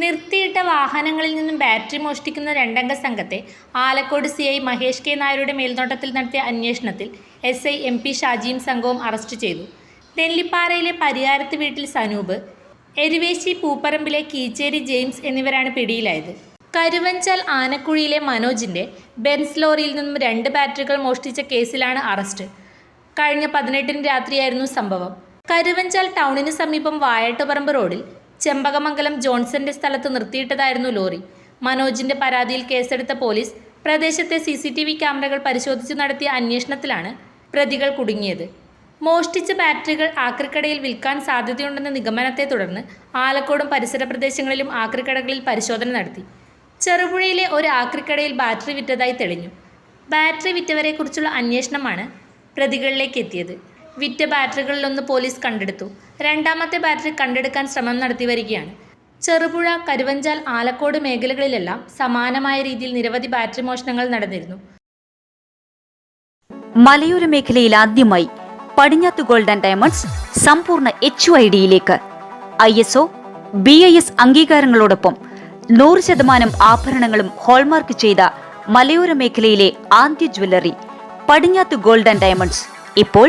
നിർത്തിയിട്ട വാഹനങ്ങളിൽ നിന്നും ബാറ്ററി മോഷ്ടിക്കുന്ന രണ്ടംഗ സംഘത്തെ Alakode C I Mahesh K നായരുടെ മേൽനോട്ടത്തിൽ നടത്തിയ അന്വേഷണത്തിൽ എസ് ഐ എം പി ഷാജിയും സംഘവും അറസ്റ്റ് ചെയ്തു. നെല്ലിപ്പാറയിലെ പരിയാരത്ത് വീട്ടിൽ സനൂപ് എരുവേശി പൂപ്പറമ്പിലെ കീച്ചേരി ജെയിംസ് എന്നിവരാണ് പിടിയിലായത്. കരുവഞ്ചാൽ ആനക്കുഴിയിലെ മനോജിന്റെ ബെൻസ് ലോറിയിൽ നിന്നും രണ്ട് ബാറ്ററികൾ മോഷ്ടിച്ച കേസിലാണ് അറസ്റ്റ്. കഴിഞ്ഞ പതിനെട്ടിന് രാത്രിയായിരുന്നു സംഭവം. കരുവഞ്ചാൽ ടൗണിന് സമീപം വായട്ടുപറമ്പ് റോഡിൽ ചെമ്പകമംഗലം ജോൺസന്റെ സ്ഥലത്ത് നിർത്തിയിട്ടതായിരുന്നു ലോറി. മനോജിന്റെ പരാതിയിൽ കേസെടുത്ത പോലീസ് പ്രദേശത്തെ സി സി ടി വി ക്യാമറകൾ പരിശോധിച്ചു നടത്തിയ അന്വേഷണത്തിലാണ് പ്രതികൾ കുടുങ്ങിയത്. മോഷ്ടിച്ച ബാറ്ററികൾ ആക്രിക്കടയിൽ വിൽക്കാൻ സാധ്യതയുണ്ടെന്ന നിഗമനത്തെ തുടർന്ന് ആലക്കോടും പരിസര പ്രദേശങ്ങളിലും ആക്രിക്കടകളിൽ പരിശോധന നടത്തി. ചെറുപുഴയിലെ ഒരു ആക്രിക്കടയിൽ ബാറ്ററി വിറ്റതായി തെളിഞ്ഞു. ബാറ്ററി വിറ്റവരെക്കുറിച്ചുള്ള അന്വേഷണമാണ് പ്രതികളിലേക്ക് എത്തിയത്. വിറ്റ ബാറ്ററികളിലൊന്ന് പോലീസ് കണ്ടെടുത്തു. രണ്ടാമത്തെ ബാറ്ററി കണ്ടെടുക്കാൻ ശ്രമം നടത്തി വരികയാണ്. ചെറുപുഴ കരുവഞ്ചാൽ ആലക്കോട് മേഖലകളിലെല്ലാം സമാനമായ രീതിയിൽ നിരവധി ബാറ്ററി മോഷണങ്ങൾ നടന്നിരുന്നു. മലയോര മേഖലയിൽ ആദ്യമായി പടിഞ്ഞാത്ത് ഗോൾഡ് ആൻഡ് ഡയമണ്ട്സ് സമ്പൂർണ എച്ച് ഐ ഡിയിലേക്ക് I S O B I S അംഗീകാരങ്ങളോടൊപ്പം നൂറ് ശതമാനം ആഭരണങ്ങളും ഹോൾമാർക്ക് ചെയ്ത മലയോര മേഖലയിലെ ആദ്യ jewellery Padinjath gold and diamonds. ഇപ്പോൾ